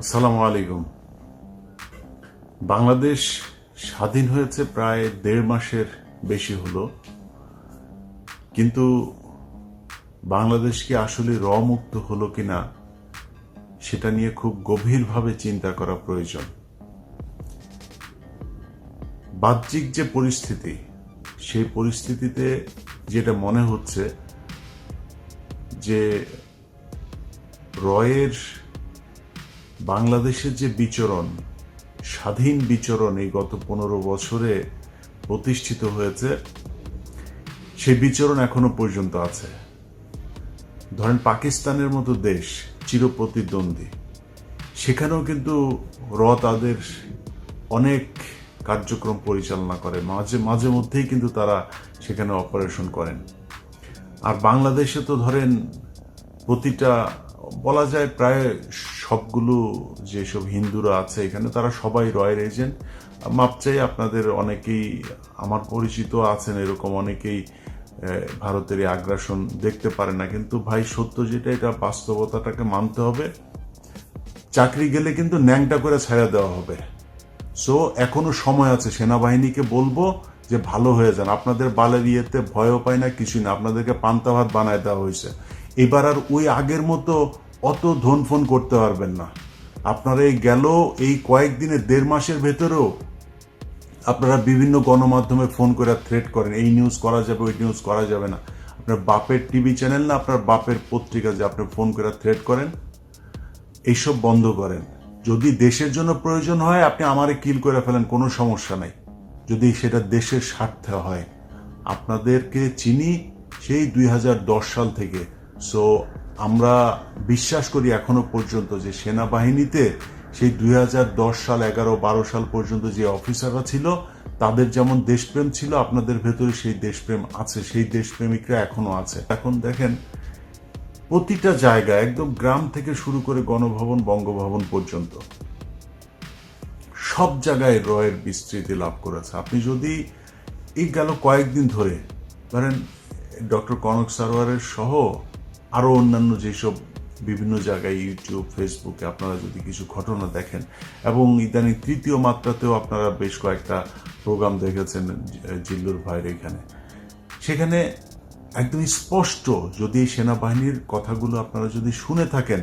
আসসালামু আলাইকুম। বাংলাদেশ স্বাধীন হয়েছে প্রায় দেড় মাসের বেশি হলো, কিন্তু বাংলাদেশ কি আসলে র মুক্ত হলো কিনা সেটা নিয়ে খুব গভীরভাবে চিন্তা করা প্রয়োজন। বাহ্যিক যে পরিস্থিতি, সেই পরিস্থিতিতে যেটা মনে হচ্ছে যে রয়ের বাংলাদেশের যে বিচরণ, স্বাধীন বিচরণ এই গত পনেরো বছরে প্রতিষ্ঠিত হয়েছে, সেই বিচরণ এখনও পর্যন্ত আছে। ধরেন পাকিস্তানের মতো দেশ চিরপ্রতিদ্বন্দ্বী, সেখানেও কিন্তু র তাদের অনেক কার্যক্রম পরিচালনা করে। মাঝে মাঝে মধ্যেই কিন্তু তারা সেখানে অপারেশন করেন। আর বাংলাদেশে তো ধরেন প্রতিটা, বলা যায় প্রায় সবগুলো যেসব হিন্দুরা আছে এখানে, তারা সবাই রয়ের এজেন্ট। মাপ চাই আপনাদের অনেকেই, আমার পরিচিত আছেন এরকম অনেকেই ভারতের এই আগ্রাসন দেখতে পারে না। কিন্তু ভাই, সত্য যেটা, এটা বাস্তবতাটাকে মানতে হবে। চাকরি গেলে কিন্তু ন্যাংটা করে ছাড়া দেওয়া হবে। সো এখনও সময় আছে, সেনাবাহিনীকে বলব যে ভালো হয়ে যান। আপনাদের বালের ইয়েতে ভয়ও পায় না, কিছুই না। আপনাদেরকে পান্তা ভাত বানায় দেওয়া হয়েছে। এবার আর ওই আগের মতো অত ধন ফোন করতে পারবেন না। আপনারা এই গেল এই কয়েকদিনে দেড় মাসের ভেতরেও আপনারা বিভিন্ন গণমাধ্যমে ফোন করে থ্রেট করেন, এই নিউজ করা যাবে, ওই নিউজ করা যাবে না। আপনার বাপের টিভি চ্যানেল না, আপনার বাপের পত্রিকা যে আপনি ফোন করে থ্রেট করেন, এইসব বন্ধ করেন। যদি দেশের জন্য প্রয়োজন হয়, আপনি আমারে কিল করে ফেলেন, কোনো সমস্যা নাই। যদি সেটা দেশের স্বার্থে হয়। আপনাদেরকে চিনি সেই দুই হাজার দশ সাল থেকে। সো আমরা বিশ্বাস করি এখনও পর্যন্ত যে সেনাবাহিনীতে সেই দুই হাজার দশ সাল, এগারো, বারো সাল পর্যন্ত যে অফিসাররা ছিল, তাদের যেমন দেশপ্রেম ছিল, আপনাদের ভেতরে সেই দেশপ্রেম আছে, সেই দেশপ্রেমিকরা এখনও আছে। এখন দেখেন, প্রতিটা জায়গা, একদম গ্রাম থেকে শুরু করে গণভবন, বঙ্গভবন পর্যন্ত, সব জায়গায় রয়ের বিস্তৃতি লাভ করেছে। আপনি যদি এই গেল কয়েকদিন ধরে, ধরেন, ডক্টর কনক সারোয়ারের সহ আরও অন্যান্য যেসব বিভিন্ন জায়গায় ইউটিউব ফেসবুকে আপনারা যদি কিছু ঘটনা দেখেন, এবং ইদানিং তৃতীয় মাত্রাতেও আপনারা বেশ কয়েকটা প্রোগ্রাম দেখেছেন জিল্লুর ভাইয়ের এখানে। সেখানে একদম স্পষ্ট যদি সেনাবাহিনীর কথাগুলো আপনারা যদি শুনে থাকেন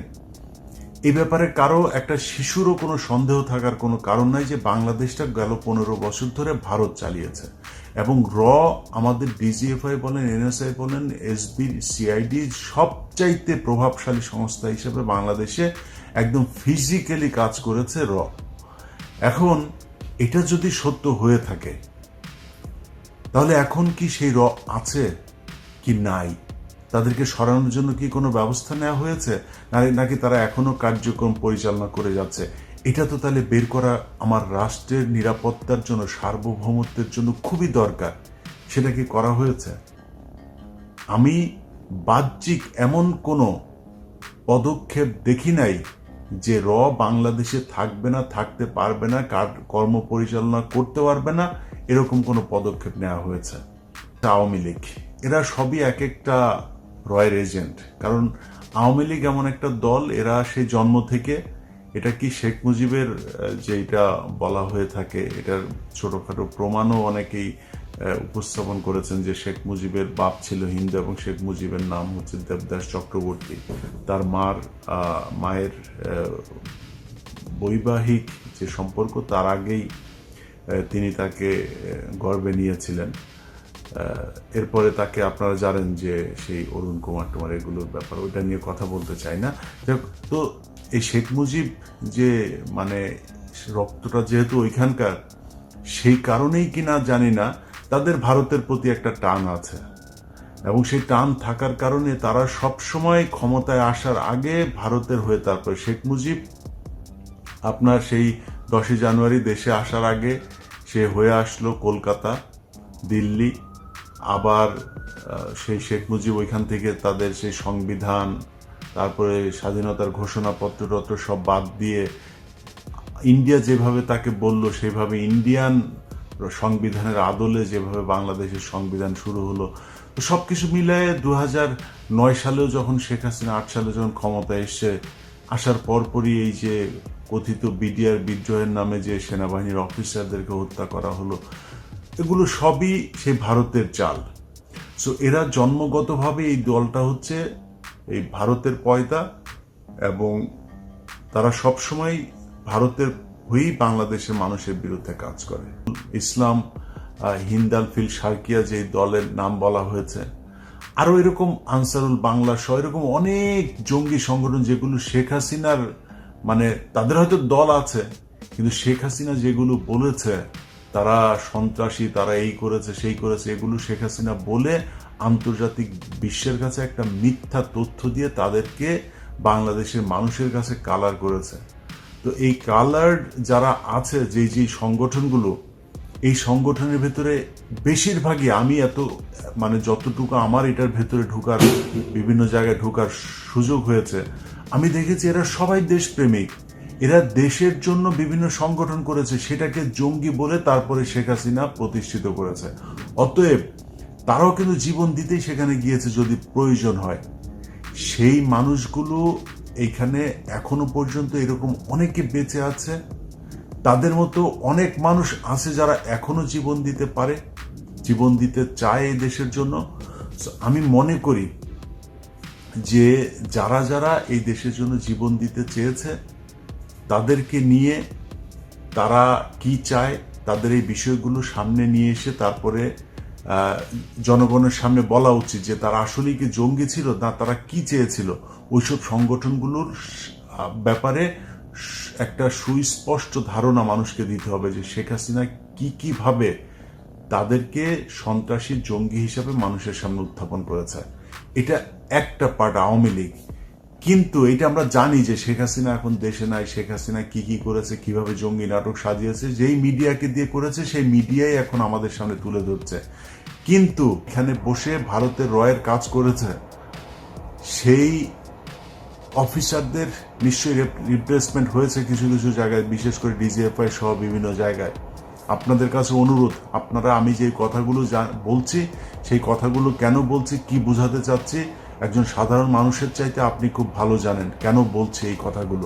এই ব্যাপারে কারও একটা শিশুরও কোনো সন্দেহ থাকার কোনো কারণ নাই যে বাংলাদেশটা গেল পনেরো বছর ধরে ভারত চালিয়েছে। এবং র আমাদের ডিজিএফআই বলেন এনএসআই বলেন এসবি সিআইডি সবচাইতে প্রভাবশালী সংস্থা হিসেবে বাংলাদেশে একদম ফিজিক্যালি কাজ করেছে র। এখন এটা যদি সত্য হয়ে থাকে, তাহলে এখন কি সেই র আছে কি নাই? তাদেরকে সরানোর জন্য কি কোনো ব্যবস্থা নেওয়া হয়েছে? নাকি তারা এখনও কার্যক্রম পরিচালনা করে যাচ্ছে? এটা তো তাহলে বের করা আমার রাষ্ট্রের নিরাপত্তার জন্য, সার্বভৌমত্বের জন্য খুবই দরকার। সেটা কি করা হয়েছে? আমি বাহ্যিক এমন কোনো পদক্ষেপ দেখি নাই যে র বাংলাদেশে থাকবে না, থাকতে পারবে না, কার কর্ম পরিচালনা করতে পারবে না, এরকম কোনো পদক্ষেপ নেওয়া হয়েছে। আওয়ামী লীগ। এরা সবই এক একটা রয়ের এজেন্ট। কারণ আওয়ামী লীগ এমন একটা দল, এরা সেই জন্ম থেকে এটা কি শেখ মুজিবের আহ, যে এটা বলা হয়ে থাকে এটার ছোটখাটো প্রমাণও অনেকেই উপস্থাপন করেছেন যে শেখ মুজিবের বাপ ছিল হিন্দু এবং শেখ মুজিবের নাম হচ্ছে দেবদাস চক্রবর্তী। তার মার মায়ের বৈবাহিক যে সম্পর্ক তার আগেই তিনি তাকে গর্বে নিয়েছিলেন। এরপরে তাকে আপনারা জানেন যে সেই অরুণ কুমার টুমার এগুলোর ব্যাপার ওইটা নিয়ে কথা বলতে চাই না। তো এই শেখ মুজিব যে মানে রক্তটা যেহেতু ওইখানকার, সেই কারণেই কিনা জানি না, তাদের ভারতের প্রতি একটা টান আছে। এবং সেই টান থাকার কারণে তারা সব সময় ক্ষমতায় আসার আগে ভারতের হয়ে তারপরে শেখ মুজিব, আপনার সেই দশই জানুয়ারি দেশে আসার আগে সে হয়ে আসলো কলকাতা, দিল্লি, আবার সেই শেখ মুজিব ওইখান থেকে তাদের সেই সংবিধান তারপরে স্বাধীনতার ঘোষণাপত্র টত্র সব বাদ দিয়ে ইন্ডিয়া যেভাবে তাকে বলল, সেভাবে ইন্ডিয়ান সংবিধানের আদলে যেভাবে বাংলাদেশের সংবিধান শুরু হলো, তো সব কিছু মিলায়ে দু নয় সালেও যখন শেখ হাসিনা, আট সালে যখন ক্ষমতায় এসছে, আসার পরপরই এই যে কথিত বিডিআর বিদ্রোহের নামে যে সেনাবাহিনীর অফিসারদেরকে হত্যা করা হলো, এগুলো সবই সেই ভারতের চাল। সো এরা জন্মগতভাবে এই দলটা হচ্ছে এই ভারতের পয়দা এবং তারা সবসময় ভারতের হয়েই বাংলাদেশের মানুষের বিরুদ্ধে কাজ করে। ইসলাম আহ, হিন্দাল ফিল সার্কিয়া যে দলের নাম বলা হয়েছে আরও এরকম আনসারুল বাংলা সহ এরকম অনেক জঙ্গি সংগঠন যেগুলো শেখ হাসিনার মানে তাদের হয়তো দল আছে কিন্তু শেখ হাসিনা যেগুলো বলেছে তারা সন্ত্রাসী তারা এই করেছে সেই করেছে এগুলো শেখ হাসিনা বলে আন্তর্জাতিক বিশ্বের কাছে একটা মিথ্যা তথ্য দিয়ে তাদেরকে বাংলাদেশের মানুষের কাছে কালার করেছে। তো এই কালার যারা আছে, যে যে সংগঠনগুলো, এই সংগঠনের ভেতরে বেশিরভাগই আমি এত মানে যতটুকু আমার এটার ভেতরে ঢোকার, বিভিন্ন জায়গায় ঢোকার সুযোগ হয়েছে, আমি দেখেছি এরা সবাই দেশপ্রেমিক। এরা দেশের জন্য বিভিন্ন সংগঠন করেছে, সেটাকে জঙ্গি বলে তারপরে শেখ হাসিনা প্রতিষ্ঠিত করেছে। অতএব তারাও কিন্তু জীবন দিতেই সেখানে গিয়েছে যদি প্রয়োজন হয়। সেই মানুষগুলো এখানে এখনও পর্যন্ত এরকম অনেকে বেঁচে আছে। তাদের মতো অনেক মানুষ আছে যারা এখনও জীবন দিতে পারে, জীবন দিতে চায় এই দেশের জন্য। আমি মনে করি যে যারা যারা এই দেশের জন্য জীবন দিতে চেয়েছে, তাদেরকে নিয়ে তারা কি চায়, তাদের এই বিষয়গুলো সামনে নিয়ে এসে তারপরে জনগণের সামনে বলা উচিত যে তারা আসলেই কি জঙ্গি ছিল না তারা কি চেয়েছিল? ওইসব সংগঠনগুলোর ব্যাপারে একটা সুস্পষ্ট ধারণা মানুষকে দিতে হবে যে শেখ হাসিনা কি কীভাবে তাদেরকে সন্ত্রাসী জঙ্গি হিসাবে মানুষের সামনে উত্থাপন করেছে। এটা একটা পার্ট আওয়ামী লীগ। কিন্তু এটা আমরা জানি যে শেখ হাসিনা এখন দেশে নাই, শেখ হাসিনা কি কি করেছে, কীভাবে জঙ্গি নাটক সাজিয়েছে, যেই মিডিয়াকে দিয়ে করেছে, সেই মিডিয়াই এখন আমাদের সামনে তুলে ধরছে। কিন্তু এখানে বসে ভারতের রয়ের কাজ করেছে, সেই অফিসারদের নিশ্চয়ই রিপ্লেসমেন্ট হয়েছে কিছু কিছু জায়গায়, বিশেষ করে ডিজিএফআই সহ বিভিন্ন জায়গায়। আপনাদের কাছে অনুরোধ, আপনারা আমি যে কথাগুলো বলছি, সেই কথাগুলো কেন বলছি, কি বোঝাতে চাচ্ছি একজন সাধারণ মানুষের চাইতে আপনি খুব ভালো জানেন কেন বলছি এই কথাগুলো।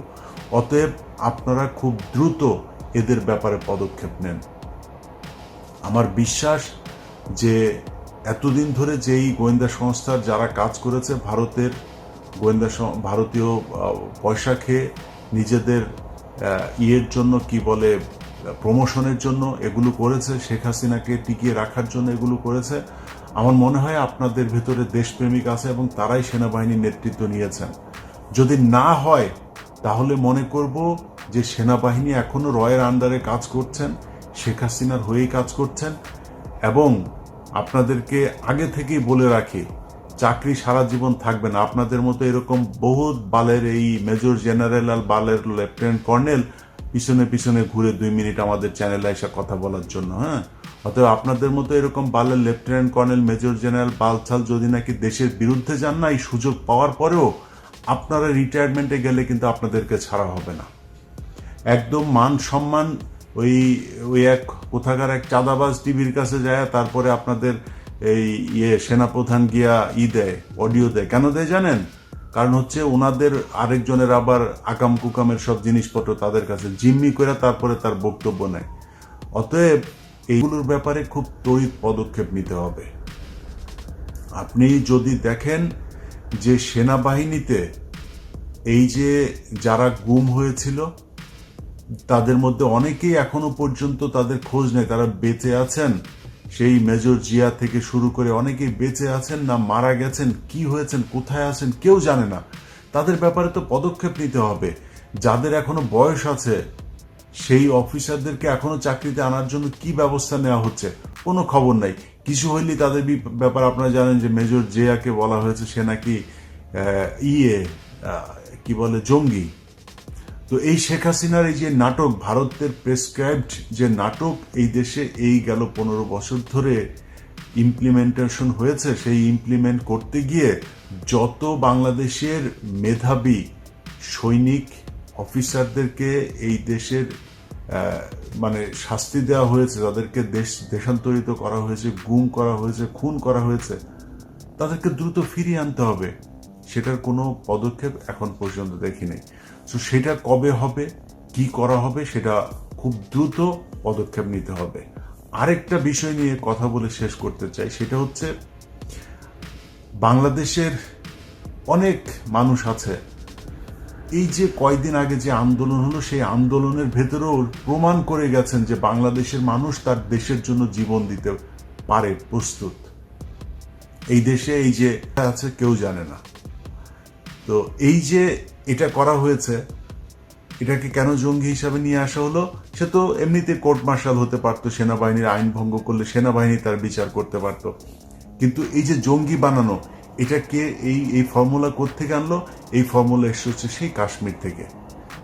অতএব আপনারা খুব দ্রুত এদের ব্যাপারে পদক্ষেপ নেন। আমার বিশ্বাস যে এতদিন ধরে যেই গোয়েন্দা সংস্থার যারা কাজ করেছে ভারতের, গোয়েন্দা ভারতীয় পয়সা খেয়ে নিজেদের ইয়ের জন্য কি বলে প্রমোশনের জন্য এগুলো করেছে, শেখ হাসিনাকে টিকিয়ে রাখার জন্য এগুলো করেছে। আমার মনে হয় আপনাদের ভেতরে দেশপ্রেমিক আছে এবং তারাই সেনাবাহিনীর নেতৃত্ব নিয়েছেন। যদি না হয়, তাহলে মনে করব যে সেনাবাহিনী এখনও রয়ের আন্ডারে কাজ করছেন, শেখ হাসিনার হয়েই কাজ করছেন এবং আপনাদেরকে আগে থেকেই বলে রাখি, চাকরি সারা জীবন থাকবে না। আপনাদের মতো এরকম বহু বালের এই মেজর জেনারেল আর বালের লেফটেন্যান্ট কর্নেল পিছনে পিছনে ঘুরে দুই মিনিট আমাদের চ্যানেলে এসে কথা বলার জন্য হ্যাঁ? অতএব আপনাদের মতো এরকম বালের লেফটেন্যান্ট, কর্নেল, মেজর জেনারেল বালছাল যদি নাকি দেশের বিরুদ্ধে যান না, এই সুযোগ পাওয়ার পরেও আপনারা রিটায়ারমেন্টে গেলে কিন্তু আপনাদেরকে ছাড়া হবে না। একদম মান সম্মান, ওই ওই এক কোথাকার এক চাঁদাবাজ টিভির কাছে যায়, তারপরে আপনাদের এই ইয়ে সেনাপ্রধান গিয়া ই দেয়, অডিও দেয়। কেন দেয় জানেন? কারণ হচ্ছে ওনাদের আরেকজনের আবার আকাম কুকামের সব জিনিসপত্র তাদের কাছে। জিম্মি করে তারপরে তার বক্তব্য নেয়। অতএব এইগুলোর ব্যাপারে খুব তড়িৎ পদক্ষেপ নিতে হবে। আপনি যদি দেখেন যে সেনাবাহিনীতে এই যে যারা গুম হয়েছিল, তাদের মধ্যে অনেকেই এখনও পর্যন্ত তাদের খোঁজ নেই তারা বেঁচে আছেন। সেই মেজর জিয়া থেকে শুরু করে অনেকেই বেঁচে আছেন না, মারা গেছেন, কি হয়েছেন, কোথায় আছেন, কেউ জানে না। তাদের ব্যাপারে তো পদক্ষেপ নিতে হবে। যাদের এখনও বয়স আছে সেই অফিসারদেরকে এখনও চাকরিতে আনার জন্য কি ব্যবস্থা নেওয়া হচ্ছে? কোনো খবর নাই। কিছু হইলেই তাদের ব্যাপার আপনারা জানেন যে মেজর জেয়াকে বলা হয়েছে, সে নাকি ইয়ে কি বলে, জঙ্গি। তো এই শেখ হাসিনার এই যে নাটক, ভারতের প্রেসক্রাইবড যে নাটক, এই দেশে এই গেল পনেরো বছর ধরে ইমপ্লিমেন্টেশন হয়েছে। সেই ইমপ্লিমেন্ট করতে গিয়ে যত বাংলাদেশের মেধাবী, সৈনিক অফিসারদেরকে এই দেশের মানে শাস্তি দেওয়া হয়েছে তাদেরকে দেশ দেশান্তরিত করা হয়েছে, গুম করা হয়েছে, খুন করা হয়েছে, তাদেরকে দ্রুত ফিরিয়ে আনতে হবে। সেটার কোনো পদক্ষেপ এখন পর্যন্ত দেখিনি। সো সেটা কবে হবে, কি করা হবে, সেটা খুব দ্রুত পদক্ষেপ নিতে হবে। আরেকটা বিষয় নিয়ে কথা বলে শেষ করতে চাই, সেটা হচ্ছে বাংলাদেশের অনেক মানুষ আছে এই যে কয়দিন আগে যে আন্দোলন হলো, সেই আন্দোলনের ভেতরেও প্রমাণ করে গেছেন যে বাংলাদেশের মানুষ তার দেশের জন্য জীবন দিতে পারে প্রস্তুত। এই দেশে এই যে আছে, কেউ জানে না। তো এই যে এটা করা হয়েছে, এটাকে কেন জঙ্গি হিসাবে নিয়ে আসা হলো, সে তো এমনিতে কোর্ট মার্শাল হতে পারতো, সেনাবাহিনীর আইন ভঙ্গ করলে সেনাবাহিনী তার বিচার করতে পারতো। কিন্তু এই যে জঙ্গি বানানো এটাকে এই এই ফর্মুলা থেকে আনলো? এই ফর্মুলা এসেছে সেই কাশ্মীর থেকে।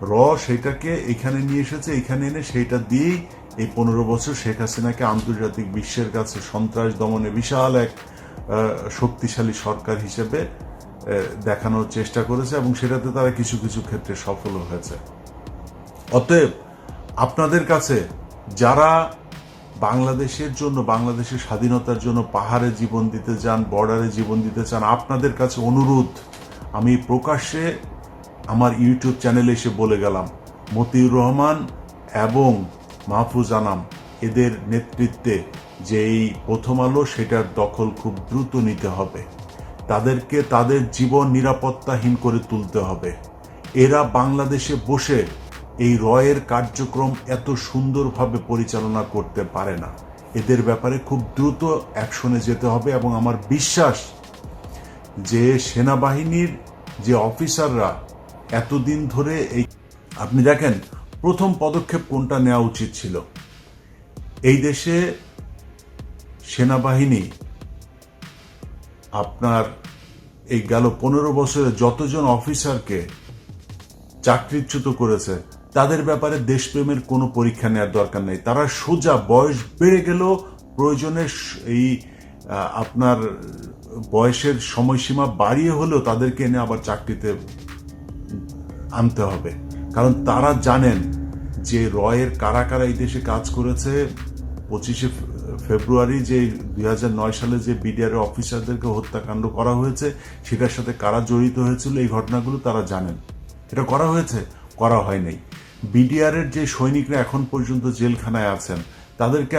র সেটাকে এখানে নিয়ে এসেছে, এখানে এনে সেইটা দিয়েই এই পনেরো বছর শেখ হাসিনাকে আন্তর্জাতিক বিশ্বের কাছে সন্ত্রাস দমনে বিশাল এক শক্তিশালী সরকার হিসেবে দেখানোর চেষ্টা করেছে এবং সেটাতে তারা কিছু কিছু ক্ষেত্রে সফল হয়েছে। অতএব আপনাদের কাছে যারা বাংলাদেশের জন্য, বাংলাদেশের স্বাধীনতার জন্য পাহাড়ে জীবন দিতে চান, বর্ডারে জীবন দিতে চান, আপনাদের কাছে অনুরোধ, আমি প্রকাশ্যে আমার ইউটিউব চ্যানেলে এসে বলে গেলাম, মতিউর রহমান এবং মাহফুজ আনাম, এদের নেতৃত্বে যে এই প্রথম আলো সেটার দখল খুব দ্রুত নিতে হবে। তাদেরকে তাদের জীবন নিরাপত্তাহীন করে তুলতে হবে। এরা বাংলাদেশে বসে এই রয়ের কার্যক্রম এত সুন্দরভাবে পরিচালনা করতে পারে না। এদের ব্যাপারে খুব দ্রুত অ্যাকশনে যেতে হবে এবং আমার বিশ্বাস যে সেনাবাহিনীর যে অফিসাররা এতদিন ধরে এই আপনি দেখেন, প্রথম পদক্ষেপ কোনটা নেওয়া উচিত ছিল? এই দেশে সেনাবাহিনী আপনার এই গেল পনেরো বছরে যতজন অফিসারকে চাকরিচ্যুত করেছে তাদের ব্যাপারে দেশপ্রেমের কোনো পরীক্ষা নেওয়ার দরকার নেই। তারা সোজা বয়স বেড়ে গেলেও প্রয়োজনে এই আপনার বয়সের সময়সীমা বাড়িয়ে হলেও তাদেরকে এনে আবার চাকরিতে আনতে হবে। কারণ তারা জানেন যে রয়ের কারা কারা এই দেশে কাজ করেছে। পঁচিশে ফেব্রুয়ারি যে দুই হাজার নয় সালে যে বিডিআর অফিসারদেরকে হত্যাকাণ্ড করা হয়েছে, সেটার সাথে কারা জড়িত হয়েছিল, এই ঘটনাগুলো তারা জানেন। এটা করা হয়েছে, করা হয় নাই। বিডিআর এর যে সৈনিকরা এখন পর্যন্ত জেলখানায় আছেন, তাদেরকে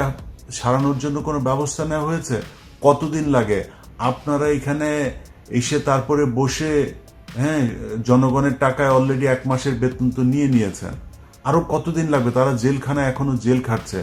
সারানোর জন্য কোনো ব্যবস্থা নেওয়া হয়েছে? কতদিন লাগে? আপনারা এখানে এসে তারপরে বসে হ্যাঁ জনগণের টাকায় অলরেডি এক মাসের বেতন তো নিয়ে নিয়েছেন। আরও কতদিন লাগবে? তারা জেলখানায় এখনও জেল খাটছে।